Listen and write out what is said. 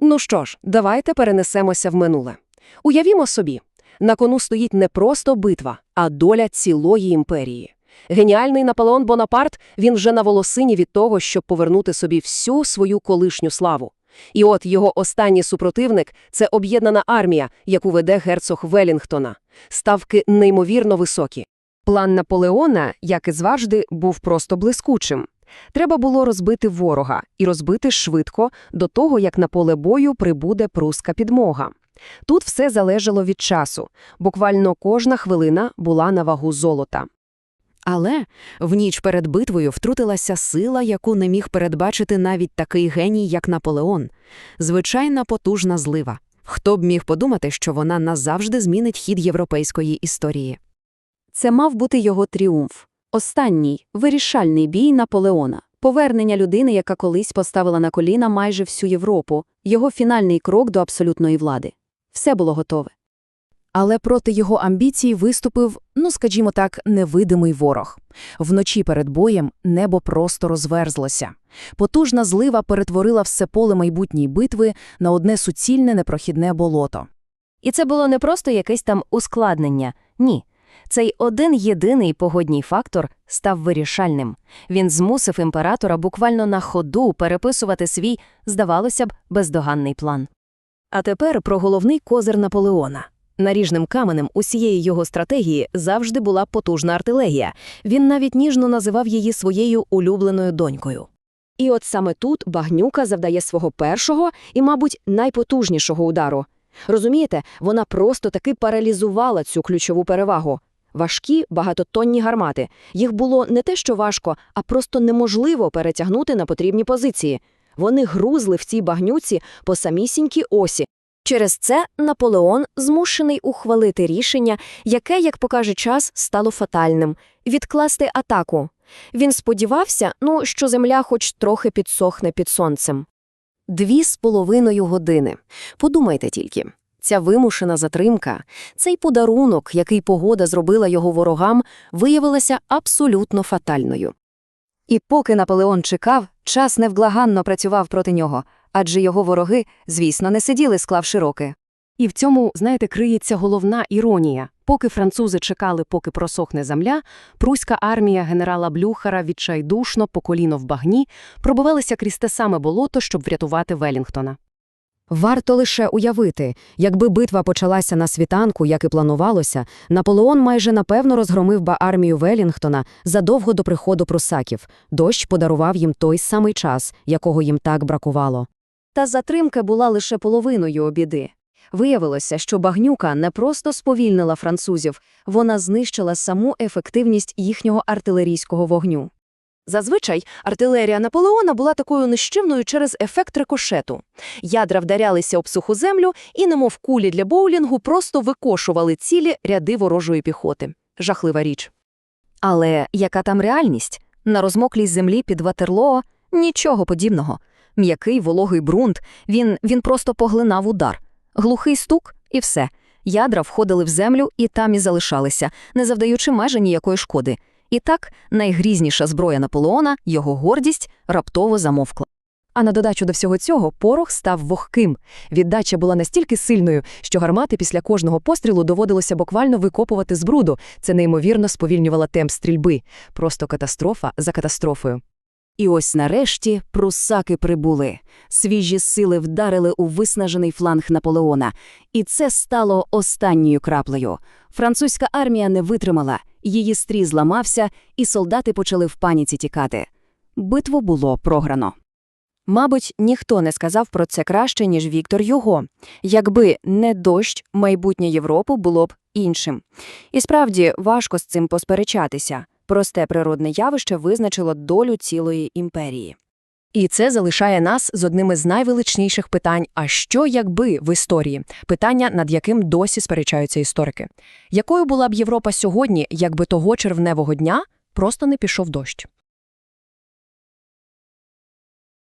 Ну що ж, давайте перенесемося в минуле. Уявімо собі, на кону стоїть не просто битва, а доля цілої імперії. Геніальний Наполеон Бонапарт, він вже на волосині від того, щоб повернути собі всю свою колишню славу. І от його останній супротивник – це об'єднана армія, яку веде герцог Велінгтона. Ставки неймовірно високі. План Наполеона, як і завжди, був просто блискучим. Треба було розбити ворога і розбити швидко до того, як на поле бою прибуде пруска підмога. Тут все залежало від часу. Буквально кожна хвилина була на вагу золота. Але в ніч перед битвою втрутилася сила, яку не міг передбачити навіть такий геній, як Наполеон. Звичайна потужна злива. Хто б міг подумати, що вона назавжди змінить хід європейської історії? Це мав бути його тріумф. Останній, вирішальний бій Наполеона. Повернення людини, яка колись поставила на коліна майже всю Європу, його фінальний крок до абсолютної влади. Все було готове. Але проти його амбіцій виступив, ну скажімо так, невидимий ворог. Вночі перед боєм небо просто розверзлося. Потужна злива перетворила все поле майбутньої битви на одне суцільне непрохідне болото. І це було не просто якесь там ускладнення. Ні. Цей один єдиний погодній фактор став вирішальним. Він змусив імператора буквально на ходу переписувати свій, здавалося б, бездоганний план. А тепер про головний козир Наполеона. Наріжним каменем усієї його стратегії завжди була потужна артилерія. Він навіть ніжно називав її своєю улюбленою донькою. І от саме тут багнюка завдає свого першого і, мабуть, найпотужнішого удару. Розумієте, вона просто таки паралізувала цю ключову перевагу. Важкі багатотонні гармати. Їх було не те, що важко, а просто неможливо перетягнути на потрібні позиції. Вони грузли в цій багнюці по самісінькій осі, Через це Наполеон змушений ухвалити рішення, яке, як покаже час, стало фатальним – відкласти атаку. Він сподівався, ну, що земля хоч трохи підсохне під сонцем. Дві з половиною години. Подумайте тільки. Ця вимушена затримка, цей подарунок, який погода зробила його ворогам, виявилася абсолютно фатальною. І поки Наполеон чекав, час невблаганно працював проти нього, адже його вороги, звісно, не сиділи, склавши роки. І в цьому, знаєте, криється головна іронія. Поки французи чекали, поки просохне земля, пруська армія генерала Блюхера відчайдушно по коліно в багні пробивалася крізь те саме болото, щоб врятувати Велінгтона. Варто лише уявити, якби битва почалася на світанку, як і планувалося, Наполеон майже напевно розгромив би армію Велінгтона задовго до приходу прусаків. Дощ подарував їм той самий час, якого їм так бракувало. Та затримка була лише половиною обіди. Виявилося, що багнюка не просто сповільнила французів, вона знищила саму ефективність їхнього артилерійського вогню. Зазвичай артилерія Наполеона була такою нищівною через ефект рикошету. Ядра вдарялися об суху землю і, немов кулі для боулінгу, просто викошували цілі ряди ворожої піхоти. Жахлива річ. Але яка там реальність? На розмоклій землі під Ватерлоо – нічого подібного. М'який вологий ґрунт, він, він просто поглинав удар. Глухий стук – і все. Ядра входили в землю і там і залишалися, не завдаючи майже ніякої шкоди. І так найгрізніша зброя Наполеона, його гордість, раптово замовкла. А на додачу до всього цього порох став вогким. Віддача була настільки сильною, що гармати після кожного пострілу доводилося буквально викопувати з бруду. Це неймовірно сповільнювало темп стрільби. Просто катастрофа за катастрофою. І ось нарешті прусаки прибули. Свіжі сили вдарили у виснажений фланг Наполеона. І це стало останньою краплею. Французька армія не витримала, її стрій зламався, і солдати почали в паніці тікати. Битву було програно. Мабуть, ніхто не сказав про це краще, ніж Віктор Юго. Якби не дощ, майбутнє Європи було б іншим. І справді важко з цим посперечатися. Просте природне явище визначило долю цілої імперії. І це залишає нас з одним із найвеличніших питань: а що якби в історії? Питання, над яким досі сперечаються історики. Якою була б Європа сьогодні, якби того червневого дня просто не пішов дощ?